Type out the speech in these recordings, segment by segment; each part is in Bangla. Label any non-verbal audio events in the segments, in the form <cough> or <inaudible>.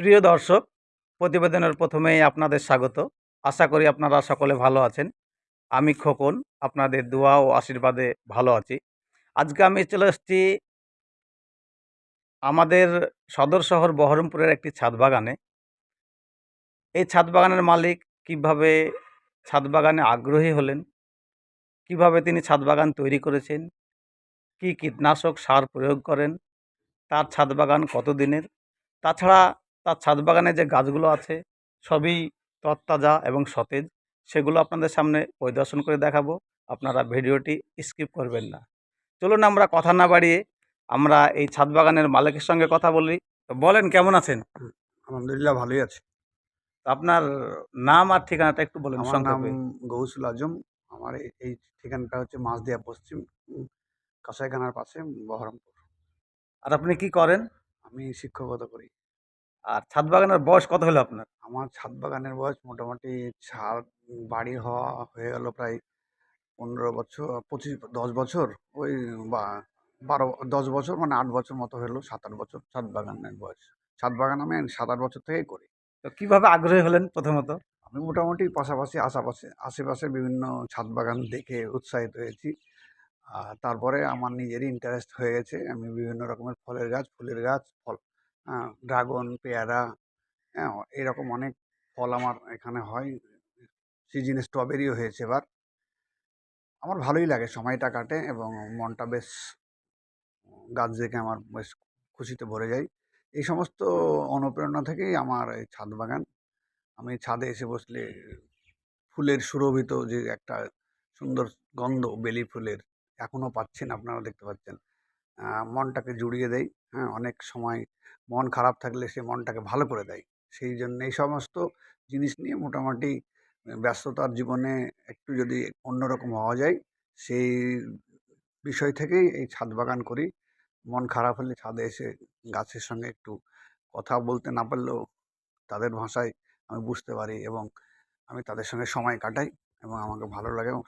প্রিয় দর্শক, প্রতিবেদনের প্রথমেই আপনাদের স্বাগত। আশা করি আপনারা সকলে ভালো আছেন। আমি খোকন, আপনাদের দোয়া ও আশীর্বাদে ভালো আছি। আজকে আমি চলে এসেছি আমাদের সদর শহর বহরমপুরের একটি ছাদ বাগানে। এই ছাদ বাগানের মালিক কীভাবে ছাদ বাগানে আগ্রহী হলেন, কীভাবে তিনি ছাদ বাগান তৈরি করেছেন, কি কীটনাশক সার প্রয়োগ করেন, তার ছাদ বাগান কতদিনের, তাছাড়া তার ছাদ বাগানে যে গাছগুলো আছে সবই তত্তাজা এবং সতেজ। সেগুলো আপনাদের সামনে পরিদর্শন করে দেখাবো। আপনারা ভিডিওটি স্কিপ করবেন না। চলুন আমরা কথা না বাড়িয়ে আমরা এই ছাদ বাগানের মালিকের সঙ্গে কথা বলি। তো বলেন কেমন আছেন? আলহামদুলিল্লাহ ভালোই আছে। তো আপনার নাম আর ঠিকানাটা একটু বলেন আমার নাম গৌসুল আজম। আমার এই- ঠিকানাটা হচ্ছে মাছদিয়া পশ্চিম কাঁসাইখানার পাশে বহরমপুর। আর আপনি কি করেন? আমি শিক্ষকতা করি। আর ছাদ বাগানের বয়স কত হলো আপনার? আমার ছাদ বাগানের বয়স মোটামুটি ছাদ বাড়ি হওয়া হয়ে গেল প্রায় পনেরো বছর পঁচিশ দশ বছর। ওই বা বারো দশ বছর মানে আট বছর মতো হলো সাত আট বছর ছাদ বাগানের বয়স। ছাদ বাগান আমি সাত আট বছর থেকেই করি। তো কীভাবে আগ্রহী হলেন প্রথমত? আমি মোটামুটি পাশাপাশি আশাপাশে আশেপাশে বিভিন্ন ছাদ বাগান দেখে উৎসাহিত হয়েছি। আর তারপরে আমার নিজেরই ইন্টারেস্ট হয়ে গেছে। আমি বিভিন্ন রকমের ফলের গাছ ফুলের গাছ ফল ড্রাগন, পেয়ারা হ্যাঁ এরকম অনেক ফল আমার এখানে হয়। সিজনে স্ট্রবেরিও হয়েছে এবার। আমার ভালোই লাগে সময়টা কাটে এবং মনটা বেশ গাছ দেখে আমার বেশ খুশিতে ভরে যায়। এই সমস্ত অনুপ্রেরণা থেকেই আমার এই ছাদ বাগান। আমি ছাদে এসে বসলে ফুলের সুরভিত যে একটা সুন্দর গন্ধ, বেলি ফুলের এখনও পাচ্ছেন, আপনারা দেখতে পাচ্ছেন। মনটাকে জুড়িয়ে দেয় হ্যাঁ? অনেক সময় মন খারাপ থাকলে সে মনটাকে ভালো করে দেয়। সেই জন্য এই সমস্ত জিনিস নিয়ে মোটামুটি ব্যস্ততার জীবনে একটু যদি অন্যরকম হওয়া যায়, সেই বিষয় থেকেই এই ছাদ বাগান করি। মন খারাপ হলে ছাদে এসে গাছের সঙ্গে একটু কথা বলতে না পারলেও তাদের ভাষায় আমি বুঝতে পারি এবং আমি তাদের সঙ্গে সময় কাটাই এবং আমাকে ভালো লাগে এবং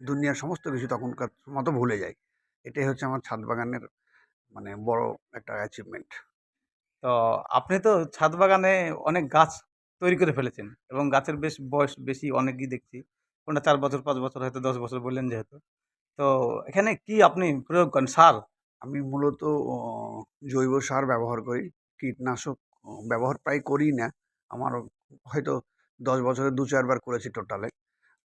দুনিয়ার সমস্ত কিছু তখনকার মতো ভুলে যাই। এটাই হচ্ছে আমার ছাদ বাগানের মানে বড় একটা অ্যাচিভমেন্ট তো আপনি তো ছাদ বাগানে অনেক গাছ তৈরি করে ফেলেছেন এবং গাছের বেশ বয়স বেশি অনেকই দেখছি। কোনটা চার বছর, পাঁচ বছর, হয়তো দশ বছর বললেন যেহেতু। তো এখানে কি আপনি প্রয়োগ করেন সার? আমি মূলত জৈব সার ব্যবহার করি। কীটনাশক ব্যবহার প্রায় করি না। আমার হয়তো দশ বছরে দু চারবার করেছি টোটালে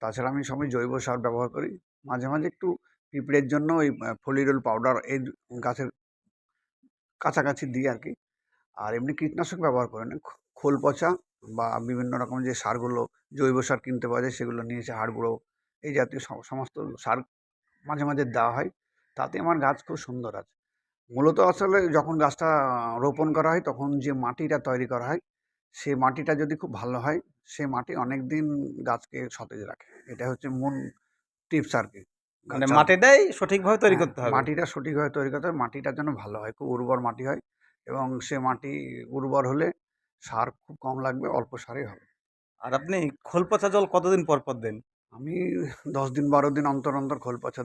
তাছাড়া আমি সবই জৈব সার ব্যবহার করি। মাঝে মাঝে একটু পিঁপড়ের জন্য ওই ফলিরোল পাউডার এই গাছের কাছাকাছি দিই আর কি আর এমনি কীটনাশক ব্যবহার করে না। খোল পচা বা বিভিন্ন রকম যে সারগুলো, জৈব সার কিনতে পাওয়া যায়, সেগুলো নিয়ে এসে হাড় গুঁড়ো এই জাতীয় সমস্ত সার মাঝে মাঝে দেওয়া হয়। তাতে আমার গাছ খুব সুন্দর আছে। মূলত আসলে যখন গাছটা রোপণ করা হয়, তখন যে মাটিটা তৈরি করা হয়, সে মাটিটা যদি খুব ভালো হয়, সে মাটি অনেক দিন গাছকে সতেজ রাখে। এটা হচ্ছে মূল টিপস আর কি মানে মাটিটাই সঠিকভাবে তৈরি হ্যাঁ, করতে হবে। মাটিটা সঠিকভাবে তৈরি করতে হবে। মাটিটা যেন ভালো হয় খুব উর্বর মাটি হয় এবং সে মাটি উর্বর হলে সার খুব কম লাগবে অল্প সারেই হবে। আর আপনি খোল পচা জল কতদিন পর পর দেন? আমি দশ দিন বারো দিন অন্তর অন্তর খোল পচা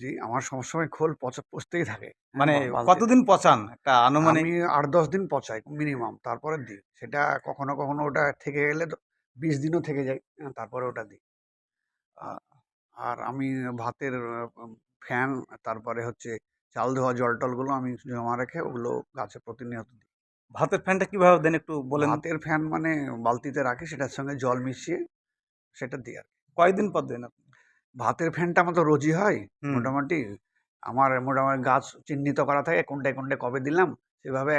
জি আমার সবসময় খোল পচা পচতেই থাকে হ্যাঁ, মানে। কতদিন পচান? একটা আনুমানিক আমি আট দশ দিন পচাই মিনিমাম তারপরে দিই। সেটা কখনো কখনো ওটা থেকে গেলে তো বিশ দিনও থেকে যায় হ্যাঁ, তারপরে ওটা দিই। আর আমি ভাতের ফ্যান তারপরে হচ্ছে চাল ধোয়া জল টলগুলো আমি জমা রেখে ওগুলো গাছে প্রতিনিয়ত দিই। ভাতের ফ্যানটা কীভাবে দেন একটু বলে ভাতের ফ্যান মানে বালতিতে রাখি সেটার সঙ্গে জল মিশিয়ে সেটা দিই আর কি। কয়দিন পর দেন আপনি? ভাতের ফ্যানটা আমার তো রোজই হয় মোটামুটি আমার মোটামুটি গাছ চিহ্নিত করা থাকে কোনটায় কোনটায় কবে দিলাম সেভাবে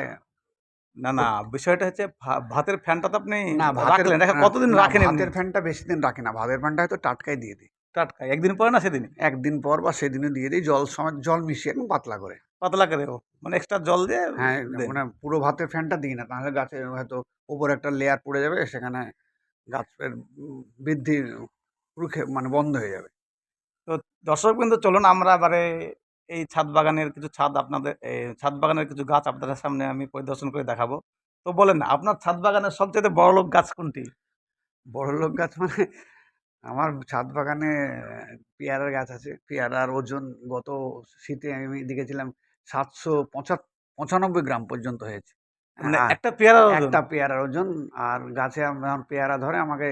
না না বিষয়টা হচ্ছে ভাতের ফ্যানটা তো আপনি না ভাতের কতদিন রাখেন ভাতের ফ্যানটা বেশি দিন রাখি না ভাতের ফ্যানটা হয়তো টাটকাই দিয়ে দিই। টাটকা একদিন পরে না সেদিন একদিন পর বা সেদিনে দিয়ে দিই জল সময় জল মিশিয়ে একদম পাতলা করে। পাতলা করে ও, মানে এক্সট্রা জল দিয়ে হ্যাঁ মানে পুরো ভাতের ফ্যানটা দিই না তাহলে গাছে হয়তো উপরে একটা লেয়ার পড়ে যাবে সেখানে গাছের বৃদ্ধি রুখে মানে বন্ধ হয়ে যাবে। তো দর্শক কিন্তু চলুন আমরা এবারে এই ছাদ বাগানের কিছু ছাদ আপনাদের ছাদ বাগানের কিছু গাছ আপনাদের সামনে আমি পরিদর্শন করে দেখাবো। তো বলেন আপনার ছাদ বাগানের সবচেয়ে বড় লোক গাছ কোনটি? বড় লোক গাছ মানে আমার ছাদ বাগানে পেয়ারার গাছ আছে। পেয়ারার ওজন গত শীতে আমি দেখেছিলাম সাতশো পঁচা পঁচানব্বই গ্রাম পর্যন্ত হয়েছে। মানে হ্যাঁ, একটা পেয়ারার ওজন? একটা পেয়ারার ওজন আর গাছে যখন পেয়ারা ধরে আমাকে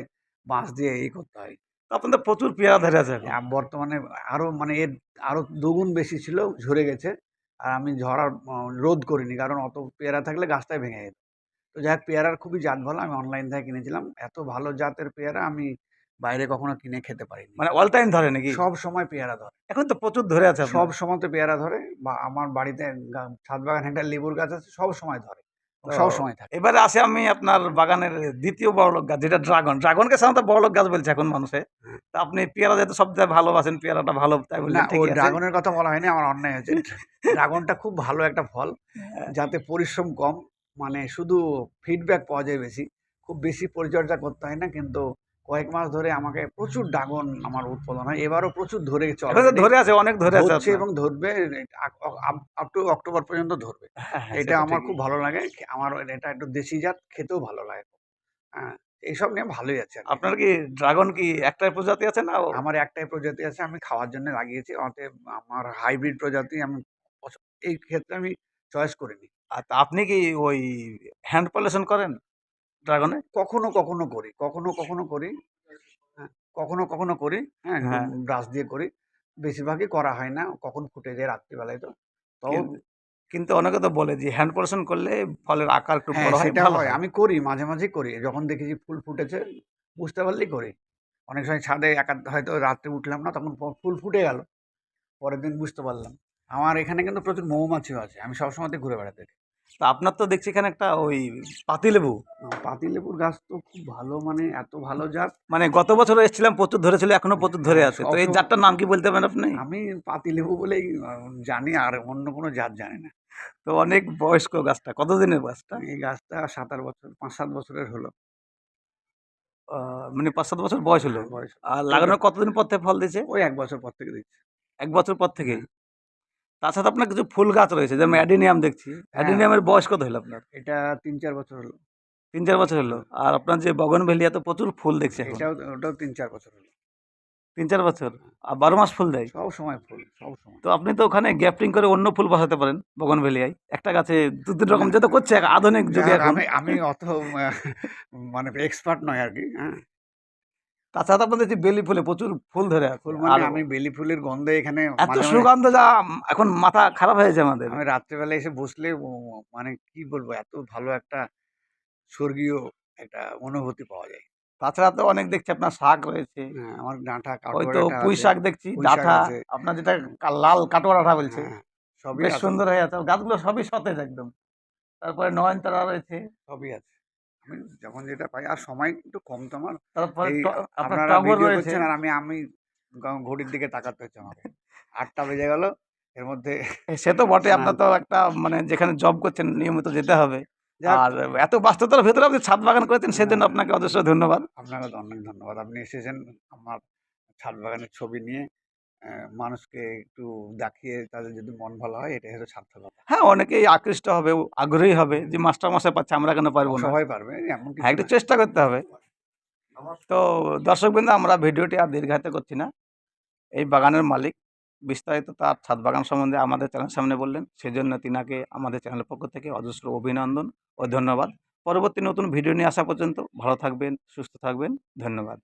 বাঁশ দিয়ে এই করতে হয়। তো আপনাদের প্রচুর পেয়ারা ধরে আছে এখন। বর্তমানে আরও মানে এর আরও দুগুণ বেশি ছিল ঝরে গেছে। আর আমি ঝরার রোধ করিনি কারণ অত পেয়ারা থাকলে গাছটাই ভেঙে যেত। তো যাই হোক পেয়ারার খুবই জাত ভালো আমি অনলাইন থেকে কিনেছিলাম। এত ভালো জাতের পেয়ারা আমি বাইরে কখনো কিনে খেতে পারিনি। মানে অল টাইম ধরে নাকি? সব সময় পেয়ারা ধরে। এখন তো প্রচুর ধরে আছে সব সময় তো পেয়ারা ধরে বা আমার বাড়িতে ছাদ বাগানে একটা লেবুর গাছ আছে সব সময় ধরে। সব সময় থাকে। এবারে আসে আমি আপনার বাগানের দ্বিতীয় বড়লোক গাছ যেটা ড্রাগন। ড্রাগনকে সাধারণত বড়লোক গাছ বলছে এখন মানুষে। হ্যাঁ। তা আপনি পেয়ারা যেহেতু সবচেয়ে ভালোবাসেন পেয়ারাটা ভালো তাই ওই ড্রাগনের কথা বলা হয়নি আমার অন্যায় হয়েছে। <laughs> ড্রাগনটা খুব ভালো একটা ফল হ্যাঁ। যাতে পরিশ্রম কম মানে শুধু ফিডব্যাক পাওয়া যায় বেশি। খুব বেশি পরিচর্যা করতে হয় না কিন্তু কয়েক মাস ধরে আমাকে প্রচুর ড্রাগন আমার উৎপাদন হয়। এবারও প্রচুর ধরে চলে। ধরে আছে অনেক ধরে আছে এবং ধরবে আপ টু অক্টোবর পর্যন্ত ধরবে। হ্যাঁ, হ্যাঁ, এটা আমার খুব ভালো লাগে। আমার এটা একটু দেশি জাত খেতেও ভালো লাগে। হ্যাঁ এইসব নিয়ে ভালোই আছে আপনার কি ড্রাগন কি একটাই প্রজাতি আছে না আমার একটাই প্রজাতি আছে আমি খাওয়ার জন্য লাগিয়েছি। অতএব আমার হাইব্রিড প্রজাতি আমি এই ক্ষেত্রে আমি চয়েস করিনি। আর আপনি কি ওই হ্যান্ড পলিউশন করেন? ড্রাগনে? কখনো কখনো করি কখনো কখনো করি। হ্যাঁ, কখনো কখনো করি। হ্যাঁ হ্যাঁ। ব্রাশ দিয়ে করি। বেশিরভাগই করা হয় না কখন ফুটে যায় রাত্রিবেলায় তো। তো কিন্তু- অনেকে তো বলে যে হ্যান্ড পলিউশন করলে ফলের আকার একটু হ্যাঁ বড় হয় ভালো হয়। আমি করি মাঝে মাঝে করি। যখন দেখি যে ফুল ফুটেছে বুঝতে পারলেই করি। অনেক সময় ছাদে একা হয়তো রাত্রে উঠলাম না তখন ফুল ফুটে গেল। পরের দিন বুঝতে পারলাম। আমার এখানে কিন্তু প্রচুর মৌমাছিও আছে। আমি সবসময় ঘুরে বেড়াতে থাকি। তা আপনার তো দেখছি এখানে একটা ওই পাতিলেবু পাতিলেবুর গাছ তো খুব ভালো মানে এত ভালো জাত। মানে গত বছর এসেছিলাম প্রচুর ধরেছিল এখনও প্রচুর ধরে আছে। তো এই জাতটার নাম কি বলতে পারেন আপনি? আমি পাতিলেবু বলেই জানি আর অন্য কোনো জাত জানি না। তো অনেক বয়স্ক গাছটা কতদিনের গাছটা? এই গাছটা সাত আট বছর পাঁচ সাত বছরের হলো। মানে পাঁচ সাত বছর বয়স হলো। হ্যাঁ, বয়স। আর লাগানোর কতদিন পর থেকে ফল দিয়েছে? ওই এক বছর পর থেকে দিচ্ছে। এক বছর পর থেকেই তাছাড়া আপনার কিছু ফুল গাছ রয়েছে যেমন অ্যাডিনিয়াম দেখছি। হ্যাঁ। অ্যাডিনিয়ামের বয়স কত হলো আপনার? এটা তিন চার বছর হলো। তিন চার বছর হলো। আর আপনার যে বগন ভেলিয়া তো প্রচুর ফুল দেখছি এখন। এটাও ওটাও তিন চার বছর হলো। তিন চার বছর? আর বারো মাস ফুল দেয়? সব সময় ফুল সব সময়। তো আপনি তো ওখানে গ্যাপটিং করে অন্য ফুল বসাতে পারেন বগন ভেলিয়ায়। একটা গাছে দু তিন রকম যেটা করছে আধুনিক যুগে এখন। আমি আমি অত আহ, মানে এক্সপার্ট নয় আর কি হ্যাঁ। তাছাড়া আপনাদের যে বেলি ফুলে প্রচুর ফুল ধরে আছে। আর মানে আমি বেলি ফুলের গন্ধে এখানে এত মাঝে- সুগন্ধ যা এখন মাথা খারাপ হয়েছে আমাদের। আমি রাত্রেবেলা এসে বসলে মানে কি বলব এত ভালো একটা স্বর্গীয় একটা অনুভূতি পাওয়া যায়। তাছাড়া তো অনেক দেখছি আপনার শাক রয়েছে। হ্যাঁ, আমার ডাঁটা ওই তো পুঁই শাক দেখছি ডাঁটা। আপনার যেটা লাল কাটোয়া ডাঁটা বলছে হ্যাঁ, সবই বেশ সুন্দর হয়ে আছে। গাছগুলো সবই সতেজ একদম। তারপরে নয়নতারা রয়েছে। সবই আছে। আমি যখন যেটা পাই আর সময় একটু কম তো আমার। আপনার আপনারা ভিডিও করছেন আর আমি আমি ঘড়ির দিকে তাকাতে হচ্ছে আমাকে। আটটা বেজে গেল এর মধ্যে সে তো বটে আপনার তো একটা মানে যেখানে জব করছেন নিয়মিত যেতে হবে। আর এত ব্যস্ততার ভেতরে আপনি ছাদ বাগান করেছেন সেজন্য আপনাকে অজস্র ধন্যবাদ। আপনাকে অনেক ধন্যবাদ। আপনি এসেছেন আমার ছাদ বাগানের ছবি নিয়ে। মানুষকে একটু দেখিয়ে তাদের যদি মন ভালো হয় এটাই হলো সার্থকতা। হ্যাঁ অনেকেই আকৃষ্ট হবে আগ্রহী হবে যে মাস্টার মশাই পাচ্ছে আমরা কেন পারব না? সবাই পারবে এমন হ্যাঁ একটু চেষ্টা করতে হবে। তো দর্শকবৃন্দ আমরা ভিডিওটি আর দীর্ঘায়িত করছি না। এই বাগানের মালিক বিস্তারিত তার ছাদ বাগান সম্বন্ধে আমাদের চ্যানেল সামনে বললেন। সেজন্য তিনাকে আমাদের চ্যানেলের পক্ষ থেকে অজস্র অভিনন্দন ও ধন্যবাদ। পরবর্তী নতুন ভিডিও নিয়ে আসা পর্যন্ত ভালো থাকবেন সুস্থ থাকবেন ধন্যবাদ।